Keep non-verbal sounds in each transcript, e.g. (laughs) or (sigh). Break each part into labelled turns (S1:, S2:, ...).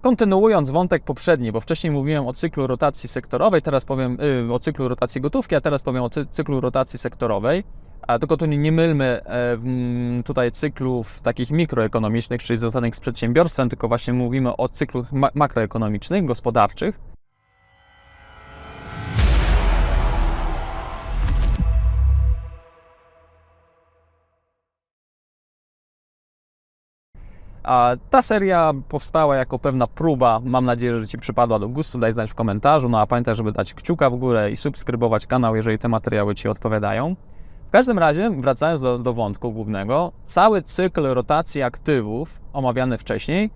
S1: Kontynuując wątek poprzedni, bo wcześniej mówiłem o cyklu rotacji sektorowej, teraz powiem y, o cyklu rotacji gotówki, a teraz powiem o cy- cyklu rotacji sektorowej. A tylko tu nie, nie mylmy m, tutaj cyklów takich mikroekonomicznych, czyli związanych z przedsiębiorstwem, tylko właśnie mówimy o cyklach ma- makroekonomicznych, gospodarczych. A ta seria powstała jako pewna próba. Mam nadzieję, że Ci przypadła do gustu. Daj znać w komentarzu. No a pamiętaj, żeby dać kciuka w górę i subskrybować kanał, jeżeli te materiały Ci odpowiadają. W każdym razie, wracając do, do wątku głównego, cały cykl rotacji aktywów, omawiany wcześniej,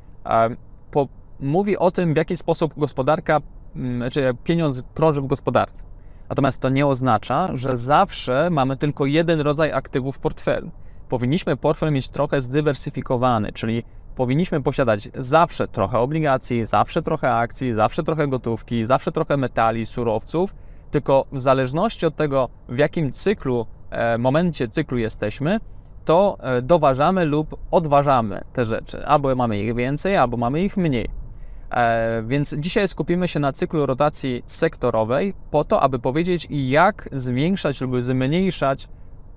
S1: po, mówi o tym, w jaki sposób gospodarka, mm, czy pieniądz krąży w gospodarce. Natomiast to nie oznacza, że zawsze mamy tylko jeden rodzaj aktywów w portfelu powinniśmy portfel mieć trochę zdywersyfikowany, czyli powinniśmy posiadać zawsze trochę obligacji, zawsze trochę akcji, zawsze trochę gotówki, zawsze trochę metali, surowców, tylko w zależności od tego, w jakim cyklu, e, momencie cyklu jesteśmy, to e, doważamy lub odważamy te rzeczy. Albo mamy ich więcej, albo mamy ich mniej. E, Więc dzisiaj skupimy się na cyklu rotacji sektorowej, po to, aby powiedzieć, jak zwiększać lub zmniejszać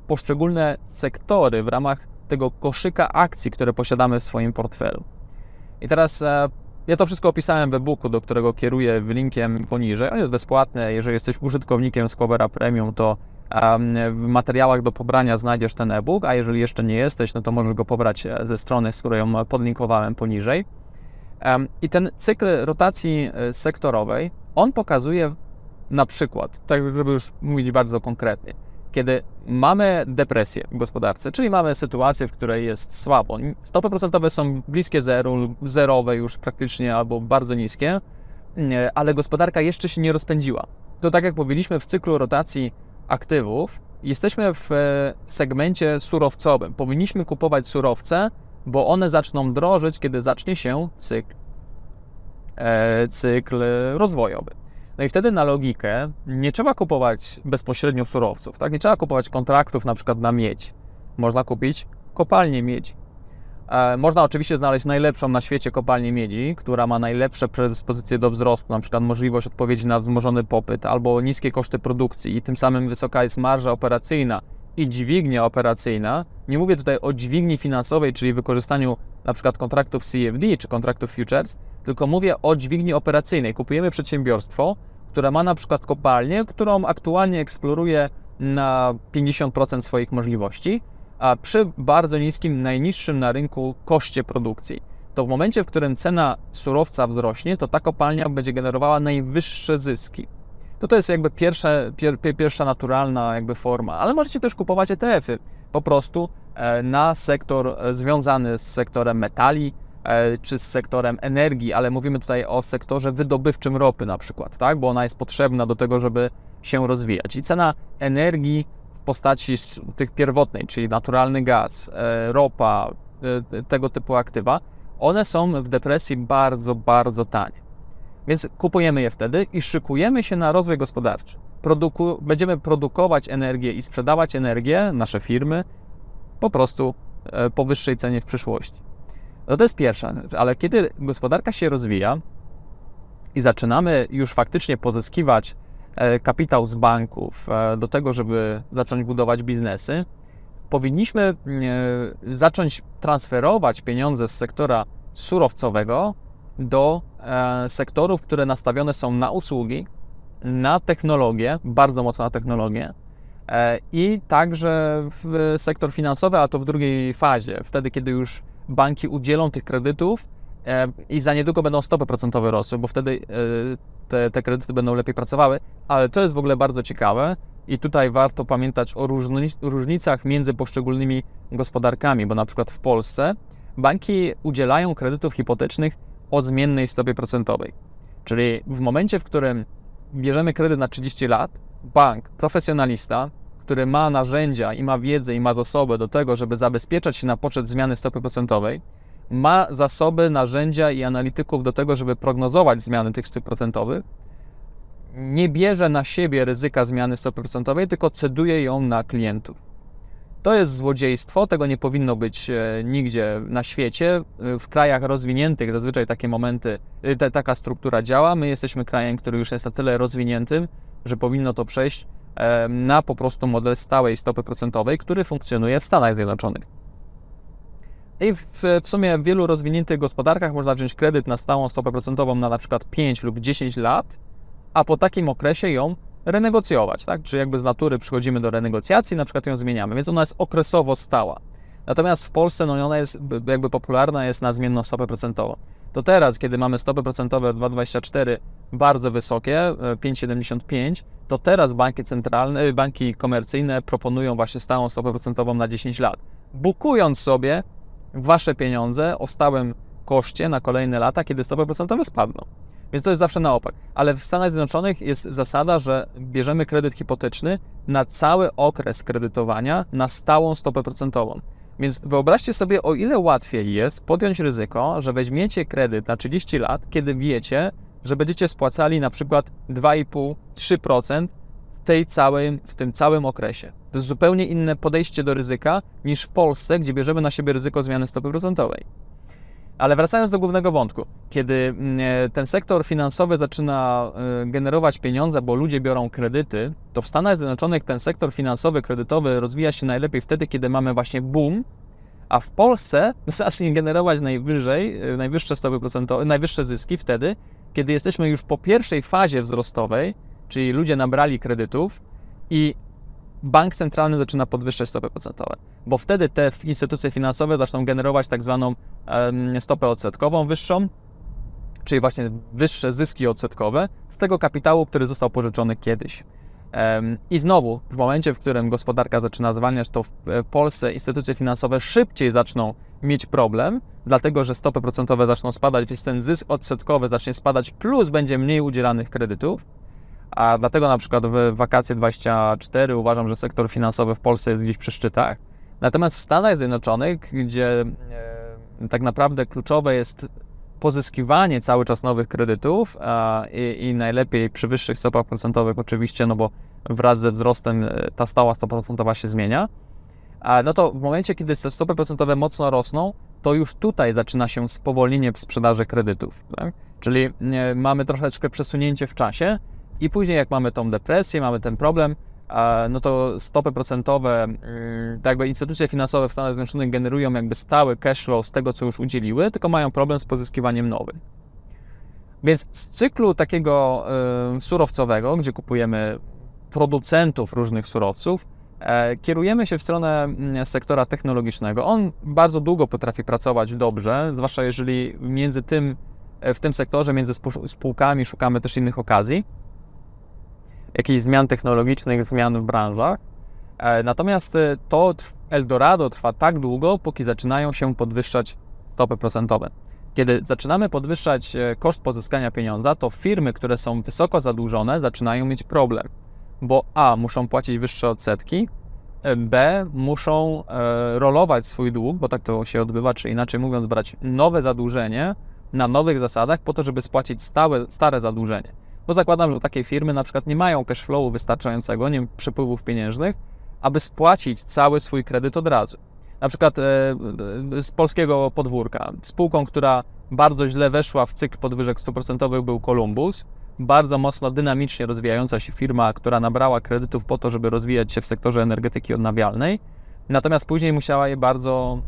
S1: poszczególne sektory w ramach tego koszyka akcji, które posiadamy w swoim portfelu. I teraz e, ja to wszystko opisałem w e-booku, do którego kieruję linkiem poniżej. On jest bezpłatny. Jeżeli jesteś użytkownikiem Squabera Premium, to w materiałach do pobrania znajdziesz ten e-book, a jeżeli jeszcze nie jesteś, no to możesz go pobrać e, ze strony, z której ją podlinkowałem poniżej. I ten cykl rotacji e, sektorowej, on pokazuje na przykład, tak żeby już mówić bardzo konkretnie, kiedy mamy depresję w gospodarce, czyli mamy sytuację, w której jest słabo, stopy procentowe są bliskie zeru, zerowe już praktycznie albo bardzo niskie, nie, ale gospodarka jeszcze się nie rozpędziła. To tak jak mówiliśmy w cyklu rotacji aktywów, jesteśmy w e, segmencie surowcowym. Powinniśmy kupować surowce, bo one zaczną drożyć, kiedy zacznie się cykl, e, cykl rozwojowy. No i wtedy na logikę nie trzeba kupować bezpośrednio surowców, tak? Nie trzeba kupować kontraktów na przykład na miedź. Można kupić kopalnię miedzi. E, można oczywiście znaleźć najlepszą na świecie kopalnię miedzi, która ma najlepsze predyspozycje do wzrostu, na przykład możliwość odpowiedzi na wzmożony popyt albo niskie koszty produkcji i tym samym wysoka jest marża operacyjna i dźwignia operacyjna. Nie mówię tutaj o dźwigni finansowej, czyli wykorzystaniu na przykład kontraktów CFD czy kontraktów futures, tylko mówię o dźwigni operacyjnej. Kupujemy przedsiębiorstwo, które ma na przykład kopalnię, którą aktualnie eksploruje na 50% swoich możliwości, a przy bardzo niskim, najniższym na rynku koszcie produkcji. To w momencie, w którym cena surowca wzrośnie, to ta kopalnia będzie generowała najwyższe zyski. To to jest jakby pier, pier, pierwsza naturalna jakby forma, ale możecie też kupować ETF-y po prostu e, na sektor e, związany z sektorem metali, e, czy z sektorem energii, ale mówimy tutaj o sektorze wydobywczym ropy na przykład, tak? bo ona jest potrzebna do tego, żeby się rozwijać. I cena energii w postaci tych pierwotnej, czyli naturalny gaz, ropa, tego typu aktywa, one są w depresji bardzo, bardzo tanie. Więc kupujemy je wtedy i szykujemy się na rozwój gospodarczy. Produku- będziemy produkować energię i sprzedawać energię, nasze firmy, po prostu e, po wyższej cenie w przyszłości. No to jest pierwsza rzecz, ale kiedy gospodarka się rozwija i zaczynamy już faktycznie pozyskiwać e, kapitał z banków e, do tego, żeby zacząć budować biznesy, powinniśmy zacząć transferować pieniądze z sektora surowcowego do sektorów, które nastawione są na usługi, na technologię, bardzo mocno na technologię e, i także w sektor finansowy, a to w drugiej fazie, wtedy kiedy już banki udzielą tych kredytów e, i za niedługo będą stopy procentowe rosły, bo wtedy e, te, te kredyty będą lepiej pracowały, ale to jest w ogóle bardzo ciekawe i tutaj warto pamiętać o różni, różnicach między poszczególnymi gospodarkami, bo na przykład w Polsce banki udzielają kredytów hipotecznych o zmiennej stopie procentowej. Czyli w momencie, w którym bierzemy kredyt na 30 lat, bank, profesjonalista, który ma narzędzia i ma wiedzę i ma zasoby do tego, żeby zabezpieczać się na poczet zmiany stopy procentowej, ma zasoby, narzędzia i analityków do tego, żeby prognozować zmiany tych stóp procentowych, nie bierze na siebie ryzyka zmiany stopy procentowej, tylko ceduje ją na klientów. To jest złodziejstwo, tego nie powinno być e, nigdzie na świecie. E, W krajach rozwiniętych zazwyczaj takie momenty, e, ta, taka struktura działa. My jesteśmy krajem, który już jest na tyle rozwiniętym, że powinno to przejść e, na po prostu model stałej stopy procentowej, który funkcjonuje w Stanach Zjednoczonych. I w, w sumie w wielu rozwiniętych gospodarkach można wziąć kredyt na stałą stopę procentową na na przykład 5 lub 10 lat, a po takim okresie ją renegocjować, tak? Czy jakby z natury przychodzimy do renegocjacji, na przykład ją zmieniamy, więc ona jest okresowo stała. Natomiast w Polsce no, ona jest jakby popularna jest na zmienną stopę procentową. To teraz, kiedy mamy stopy procentowe 2,24 bardzo wysokie, e, 5,75, to teraz banki centralne, e, banki komercyjne proponują właśnie stałą stopę procentową na 10 lat, bukując sobie wasze pieniądze o stałym koszcie na kolejne lata, kiedy stopy procentowe spadną. Więc to jest zawsze na opak. Ale w Stanach Zjednoczonych jest zasada, że bierzemy kredyt hipoteczny na cały okres kredytowania na stałą stopę procentową. Więc wyobraźcie sobie, o ile łatwiej jest podjąć ryzyko, że weźmiecie kredyt na 30 lat, kiedy wiecie, że będziecie spłacali na przykład 2,5-3% w, tej w tym całym okresie. To jest zupełnie inne podejście do ryzyka niż w Polsce, gdzie bierzemy na siebie ryzyko zmiany stopy procentowej. Ale wracając do głównego wątku, kiedy mm, e, ten sektor finansowy zaczyna e, generować pieniądze, bo ludzie biorą kredyty, to w Stanach Zjednoczonych ten sektor finansowy, kredytowy rozwija się najlepiej wtedy, kiedy mamy właśnie boom, a w Polsce (laughs) zacznie generować najwyżej, e, najwyższe stopy procentowe, najwyższe zyski wtedy, kiedy jesteśmy już po pierwszej fazie wzrostowej, czyli ludzie nabrali kredytów i bank centralny zaczyna podwyższać stopy procentowe, bo wtedy te instytucje finansowe zaczną generować tak zwaną stopę odsetkową wyższą, czyli właśnie wyższe zyski odsetkowe z tego kapitału, który został pożyczony kiedyś. I znowu, w momencie, w którym gospodarka zaczyna zwalniać, to w Polsce instytucje finansowe szybciej zaczną mieć problem, dlatego że stopy procentowe zaczną spadać, więc ten zysk odsetkowy zacznie spadać, plus będzie mniej udzielanych kredytów. A dlatego na przykład w wakacje 24 uważam, że sektor finansowy w Polsce jest gdzieś przy szczytach. Natomiast w Stanach Zjednoczonych, gdzie e, tak naprawdę kluczowe jest pozyskiwanie cały czas nowych kredytów a, i, i najlepiej przy wyższych stopach procentowych oczywiście, no bo wraz ze wzrostem e, ta stała stopa procentowa się zmienia, a, no to w momencie, kiedy te stopy procentowe mocno rosną, to już tutaj zaczyna się spowolnienie w sprzedaży kredytów. Tak? Czyli e, mamy troszeczkę przesunięcie w czasie i później jak mamy tą depresję, mamy ten problem, no to stopy procentowe, mm, tak jakby instytucje finansowe w Stanach Zjednoczonych generują jakby stały cash flow z tego, co już udzieliły, tylko mają problem z pozyskiwaniem nowych. Więc z cyklu takiego y, surowcowego, gdzie kupujemy producentów różnych surowców, e, kierujemy się w stronę mm, sektora technologicznego. On bardzo długo potrafi pracować dobrze, zwłaszcza jeżeli między tym, e, w tym sektorze, między spół- spółkami szukamy też innych okazji jakichś zmian technologicznych, zmian w branżach. E, Natomiast e, to Eldorado trwa tak długo, póki zaczynają się podwyższać stopy procentowe. Kiedy zaczynamy podwyższać e, koszt pozyskania pieniądza, to firmy, które są wysoko zadłużone, zaczynają mieć problem, bo A muszą płacić wyższe odsetki, B muszą rolować swój dług, bo tak to się odbywa, czy inaczej mówiąc, brać nowe zadłużenie na nowych zasadach po to, żeby spłacić stałe, stare zadłużenie. Bo zakładam, że takie firmy na przykład nie mają cash flowu wystarczającego, nie przepływów pieniężnych, aby spłacić cały swój kredyt od razu. Na przykład e, e, z polskiego podwórka. Spółką, która bardzo źle weszła w cykl podwyżek 100% był Columbus. Bardzo mocno dynamicznie rozwijająca się firma, która nabrała kredytów po to, żeby rozwijać się w sektorze energetyki odnawialnej. Natomiast później musiała je bardzo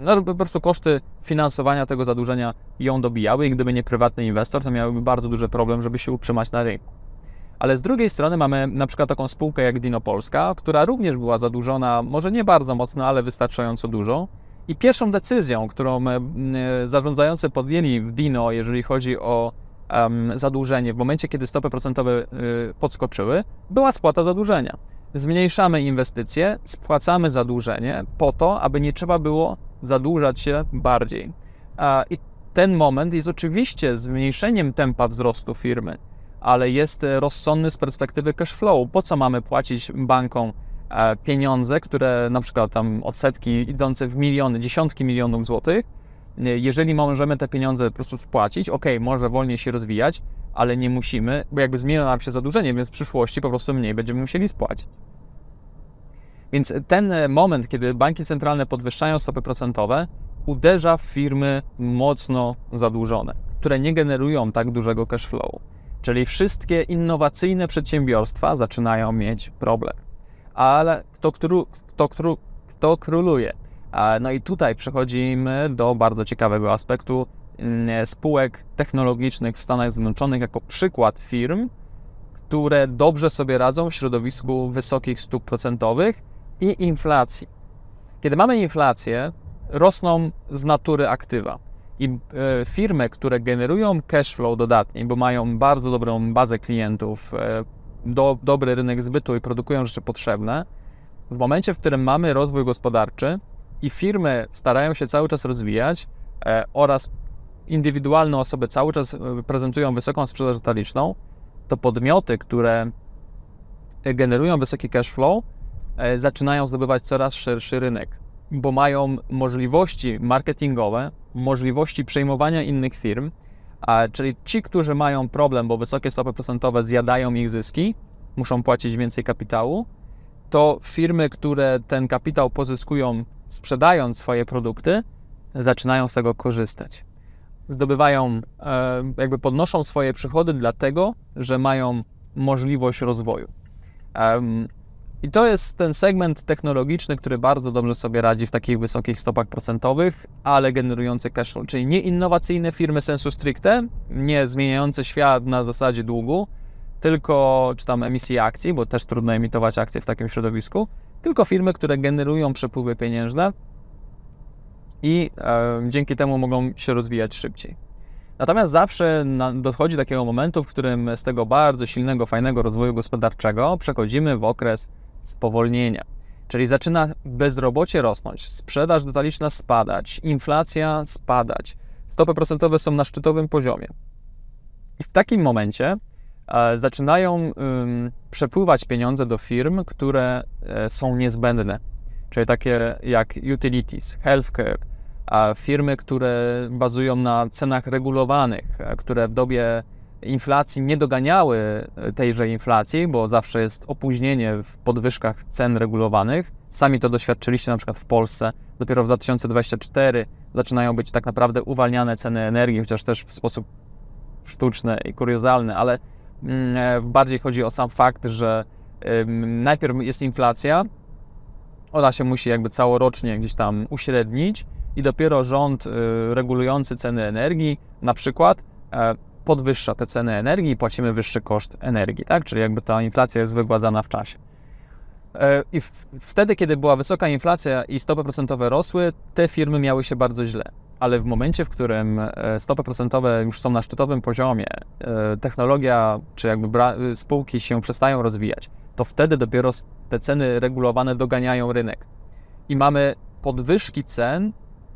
S1: no, po prostu koszty finansowania tego zadłużenia ją dobijały i gdyby nie prywatny inwestor, to miałyby bardzo duży problem, żeby się utrzymać na rynku. Ale z drugiej strony mamy na przykład taką spółkę jak Dino Polska, która również była zadłużona, może nie bardzo mocno, ale wystarczająco dużo. I pierwszą decyzją, którą e, zarządzający podjęli w Dino, jeżeli chodzi o em, zadłużenie, w momencie kiedy stopy procentowe y, podskoczyły, była spłata zadłużenia. Zmniejszamy inwestycje, spłacamy zadłużenie po to, aby nie trzeba było zadłużać się bardziej. I ten moment jest oczywiście zmniejszeniem tempa wzrostu firmy, ale jest e, rozsądny z perspektywy cash flow. Po co mamy płacić bankom e, pieniądze, które na przykład tam odsetki idące w miliony, dziesiątki milionów złotych, e, jeżeli możemy te pieniądze po prostu spłacić, ok, może wolniej się rozwijać, ale nie musimy, bo jakby zmienia nam się zadłużenie, więc w przyszłości po prostu mniej będziemy musieli spłacić. Więc ten e, moment, kiedy banki centralne podwyższają stopy procentowe, uderza w firmy mocno zadłużone, które nie generują tak dużego cash flow. Czyli wszystkie innowacyjne przedsiębiorstwa zaczynają mieć problem. Ale kto, kto, kto, kto, króluje? No i tutaj przechodzimy do bardzo ciekawego aspektu mm, spółek technologicznych w Stanach Zjednoczonych jako przykład firm, które dobrze sobie radzą w środowisku wysokich stóp procentowych i inflacji. Kiedy mamy inflację, rosną z natury aktywa. I e, firmy, które generują cash flow dodatni, bo mają bardzo dobrą bazę klientów, e, do, dobry rynek zbytu i produkują rzeczy potrzebne, w momencie, w którym mamy rozwój gospodarczy i firmy starają się cały czas rozwijać e, oraz indywidualne osoby cały czas prezentują wysoką sprzedaż detaliczną, to podmioty, które generują wysoki cash flow, zaczynają zdobywać coraz szerszy rynek bo mają możliwości marketingowe, możliwości przejmowania innych firm, a, czyli ci, którzy mają problem, bo wysokie stopy procentowe zjadają ich zyski, muszą płacić więcej kapitału, to firmy, które ten kapitał pozyskują sprzedając swoje produkty, zaczynają z tego korzystać. Zdobywają, e, jakby podnoszą swoje przychody, dlatego że mają możliwość rozwoju. I to jest ten segment technologiczny, który bardzo dobrze sobie radzi w takich wysokich stopach procentowych, ale generujący cash flow, czyli nie innowacyjne firmy sensu stricte, nie zmieniające świat na zasadzie długu, tylko czy tam emisji akcji, bo też trudno emitować akcje w takim środowisku, tylko firmy, które generują przepływy pieniężne i e, dzięki temu mogą się rozwijać szybciej. Natomiast zawsze na, dochodzi do takiego momentu, w którym z tego bardzo silnego, fajnego rozwoju gospodarczego przechodzimy w okres spowolnienia. Czyli zaczyna bezrobocie rosnąć, sprzedaż detaliczna spadać, inflacja spadać, stopy procentowe są na szczytowym poziomie. I w takim momencie e, zaczynają y, przepływać pieniądze do firm, które e, są niezbędne, czyli takie jak utilities, healthcare, a firmy, które bazują na cenach regulowanych, e, które w dobie inflacji nie doganiały e, tejże inflacji, bo zawsze jest opóźnienie w podwyżkach cen regulowanych. Sami to doświadczyliście na przykład w Polsce. Dopiero w 2024 zaczynają być tak naprawdę uwalniane ceny energii, chociaż też w sposób sztuczny i kuriozalny, ale mm, e, bardziej chodzi o sam fakt, że najpierw jest inflacja, ona się musi jakby całorocznie gdzieś tam uśrednić i dopiero rząd y, regulujący ceny energii, na przykład e, podwyższa te ceny energii i płacimy wyższy koszt energii, tak? Czyli jakby ta inflacja jest wygładzana w czasie. E, I wtedy, kiedy była wysoka inflacja i stopy procentowe rosły, te firmy miały się bardzo źle. Ale w momencie, w którym e, stopy procentowe już są na szczytowym poziomie, e, technologia czy jakby spółki się przestają rozwijać, to wtedy dopiero te ceny regulowane doganiają rynek. I mamy podwyżki cen,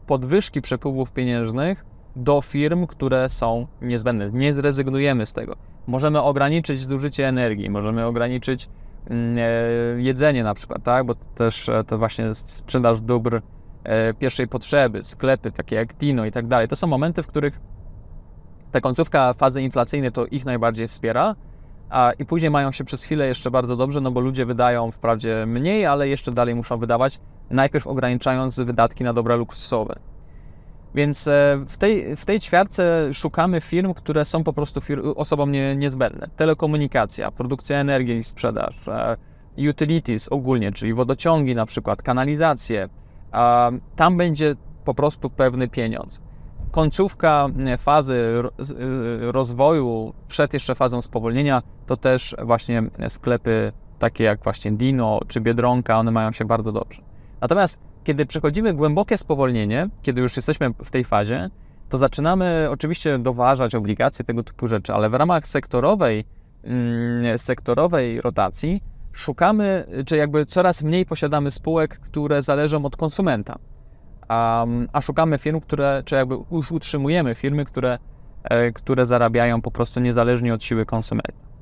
S1: podwyżki przepływów pieniężnych, do firm, które są niezbędne. Nie zrezygnujemy z tego. Możemy ograniczyć zużycie energii, możemy ograniczyć mm, e, jedzenie na przykład, tak? bo też e, to właśnie sprzedaż dóbr e, pierwszej potrzeby, sklepy takie jak Tino i tak dalej. To są momenty, w których ta końcówka fazy inflacyjnej to ich najbardziej wspiera, a i później mają się przez chwilę jeszcze bardzo dobrze, no bo ludzie wydają wprawdzie mniej, ale jeszcze dalej muszą wydawać, najpierw ograniczając wydatki na dobra luksusowe. Więc e, w tej, w tej ćwiartce szukamy firm, które są po prostu osobom nie, niezbędne. Telekomunikacja, produkcja energii i sprzedaż, e, utilities ogólnie, czyli wodociągi na przykład, kanalizacje. Tam będzie po prostu pewny pieniądz. Końcówka fazy e, rozwoju, przed jeszcze fazą spowolnienia, to też właśnie sklepy takie jak właśnie Dino czy Biedronka, one mają się bardzo dobrze. Natomiast kiedy przechodzimy głębokie spowolnienie, kiedy już jesteśmy w tej fazie, to zaczynamy oczywiście doważać obligacje, tego typu rzeczy, ale w ramach sektorowej, mm, sektorowej rotacji szukamy, czy jakby coraz mniej posiadamy spółek, które zależą od konsumenta, a, a szukamy firm, które, czy jakby już utrzymujemy firmy, które, e, które zarabiają po prostu niezależnie od siły konsumenta.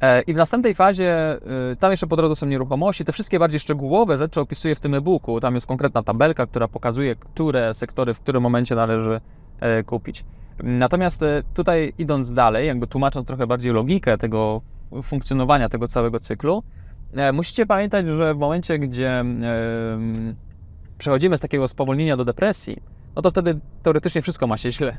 S1: E, I w następnej fazie, y, tam jeszcze po drodze są nieruchomości, te wszystkie bardziej szczegółowe rzeczy opisuję w tym e-booku. Tam jest konkretna tabelka, która pokazuje, które sektory w którym momencie należy e, kupić. Natomiast e, tutaj idąc dalej, jakby tłumacząc trochę bardziej logikę tego funkcjonowania tego całego cyklu, Musicie pamiętać, że w momencie, gdzie przechodzimy z takiego spowolnienia do depresji, no to wtedy teoretycznie wszystko ma się źle.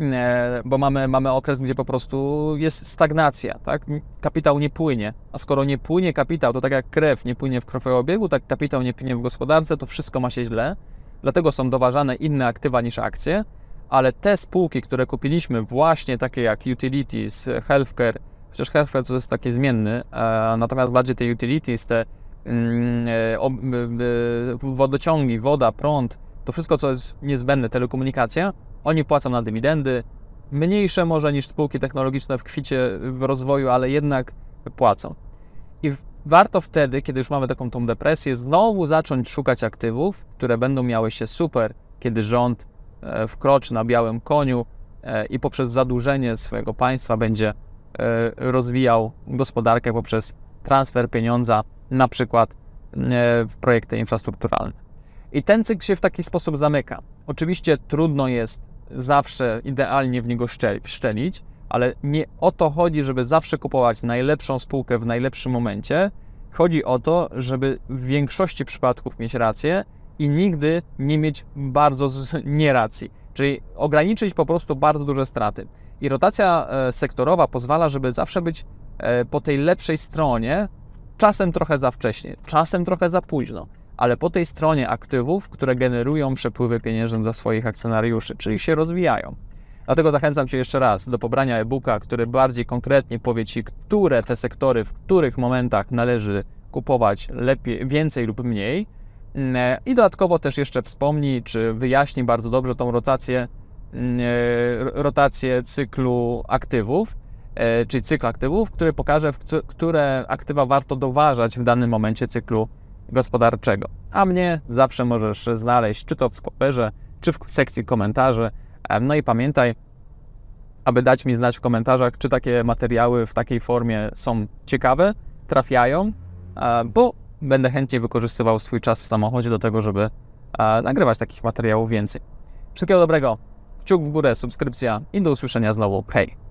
S1: E, Bo mamy, mamy okres, gdzie po prostu jest stagnacja, tak? Kapitał nie płynie. A skoro nie płynie kapitał, to tak jak krew nie płynie w krwiobiegu, tak kapitał nie płynie w gospodarce, to wszystko ma się źle. Dlatego są doważane inne aktywa niż akcje, ale te spółki, które kupiliśmy, właśnie takie jak utilities, healthcare, chociaż healthcare to jest takie zmienny, e, natomiast bardziej te utilities, te mm, e, wodociągi, woda, prąd, to wszystko, co jest niezbędne, telekomunikacja, oni płacą na dywidendy, mniejsze może niż spółki technologiczne w kwicie, w rozwoju, ale jednak płacą. I warto wtedy, kiedy już mamy taką tą depresję, znowu zacząć szukać aktywów, które będą miały się super, kiedy rząd e, wkroczy na białym koniu e, i poprzez zadłużenie swojego państwa będzie e, rozwijał gospodarkę poprzez transfer pieniądza, na przykład w projekty infrastrukturalne. I ten cykl się w taki sposób zamyka. Oczywiście trudno jest zawsze idealnie w niego szczel- szczelić, ale nie o to chodzi, żeby zawsze kupować najlepszą spółkę w najlepszym momencie. Chodzi o to, żeby w większości przypadków mieć rację i nigdy nie mieć bardzo (laughs) nieracji, czyli ograniczyć po prostu bardzo duże straty. I rotacja e, sektorowa pozwala, żeby zawsze być e, po tej lepszej stronie, czasem trochę za wcześnie, czasem trochę za późno, ale po tej stronie aktywów, które generują przepływy pieniężne dla swoich akcjonariuszy, czyli się rozwijają. Dlatego zachęcam Cię jeszcze raz do pobrania e-booka, który bardziej konkretnie powie Ci, które te sektory, w których momentach należy kupować lepiej, więcej lub mniej. Mm, I dodatkowo też jeszcze wspomni, czy wyjaśni bardzo dobrze tą rotację, mm, e, rotację cyklu aktywów, e, czyli cykl aktywów, który pokaże, które aktywa warto doważać w danym momencie cyklu gospodarczego. A mnie zawsze możesz znaleźć, czy to w skłoperze, czy w sekcji komentarzy. No i pamiętaj, aby dać mi znać w komentarzach, czy takie materiały w takiej formie są ciekawe, trafiają, bo będę chętnie wykorzystywał swój czas w samochodzie do tego, żeby nagrywać takich materiałów więcej. Wszystkiego dobrego, kciuk w górę, subskrypcja i do usłyszenia znowu. Hej!